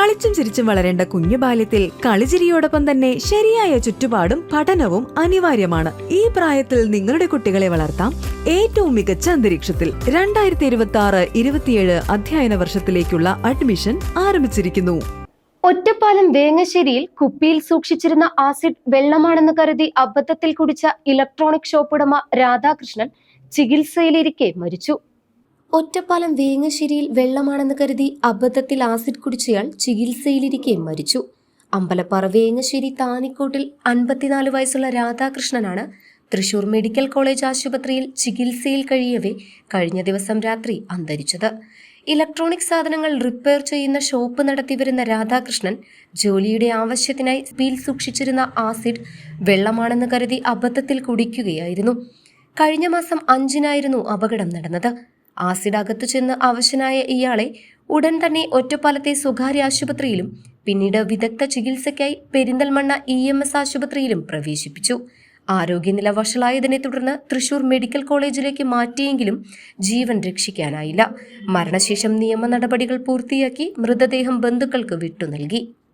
കളിച്ചും ചിരിച്ചും വളരേണ്ട കുഞ്ഞു ബാല്യത്തിൽ കളിചിരിയോടൊപ്പം തന്നെ ശരിയായ ചുറ്റുപാടും പഠനവും അനിവാര്യമാണ്. ഈ പ്രായത്തിൽ നിങ്ങളുടെ കുട്ടികളെ വളർത്താം ഏറ്റവും മികച്ച അന്തരീക്ഷത്തിൽ. രണ്ടായിരത്തി ഇരുപത്തി ആറ് ഇരുപത്തിയേഴ് അധ്യയന വർഷത്തിലേക്കുള്ള അഡ്മിഷൻ ആരംഭിച്ചിരിക്കുന്നു. ഒറ്റപ്പാലം വേങ്ങശ്ശേരിയിൽ കുപ്പിയിൽ സൂക്ഷിച്ചിരുന്ന ആസിഡ് വെള്ളമാണെന്ന് കരുതി അബദ്ധത്തിൽ കുടിച്ച ഇലക്ട്രോണിക് ഷോപ്പ് ഉടമ രാധാകൃഷ്ണൻ ചികിത്സയിലിരിക്കെ മരിച്ചു. ഒറ്റപ്പാലം വേങ്ങശ്ശേരിയിൽ വെള്ളമാണെന്ന് കരുതി അബദ്ധത്തിൽ ആസിഡ് കുടിച്ചയാൾ ചികിത്സയിലിരിക്കെ മരിച്ചു. അമ്പലപ്പാറ വേങ്ങശ്ശേരി താനിക്കോട്ടിൽ അൻപത്തിനാല് വയസ്സുള്ള രാധാകൃഷ്ണനാണ് തൃശൂർ മെഡിക്കൽ കോളേജ് ആശുപത്രിയിൽ ചികിത്സയിൽ കഴിയവേ കഴിഞ്ഞ ദിവസം രാത്രി അന്തരിച്ചത്. ഇലക്ട്രോണിക് സാധനങ്ങൾ റിപ്പയർ ചെയ്യുന്ന ഷോപ്പ് നടത്തി വരുന്ന രാധാകൃഷ്ണൻ ജോലിയുടെ ആവശ്യത്തിനായി സ്പീൽ സൂക്ഷിച്ചിരുന്ന ആസിഡ് വെള്ളമാണെന്ന് കരുതി അബദ്ധത്തിൽ കുടിക്കുകയായിരുന്നു. കഴിഞ്ഞ മാസം അഞ്ചിനായിരുന്നു അപകടം നടന്നത്. ആസിഡ് അകത്തു ചെന്ന് അവശനായ ഇയാളെ ഉടൻ തന്നെ ഒറ്റപ്പാലത്തെ സ്വകാര്യ ആശുപത്രിയിലും പിന്നീട് വിദഗ്ധ ചികിത്സയ്ക്കായി പെരിന്തൽമണ്ണ ഇ എം എസ് ആശുപത്രിയിലും പ്രവേശിപ്പിച്ചു. ആരോഗ്യനില വഷളായതിനെ തുടർന്ന് തൃശൂർ മെഡിക്കൽ കോളേജിലേക്ക് മാറ്റിയെങ്കിലും ജീവൻ രക്ഷിക്കാനായില്ല. മരണശേഷം നിയമ നടപടികൾ പൂർത്തിയാക്കി മൃതദേഹം ബന്ധുക്കൾക്ക് വിട്ടു നൽകി.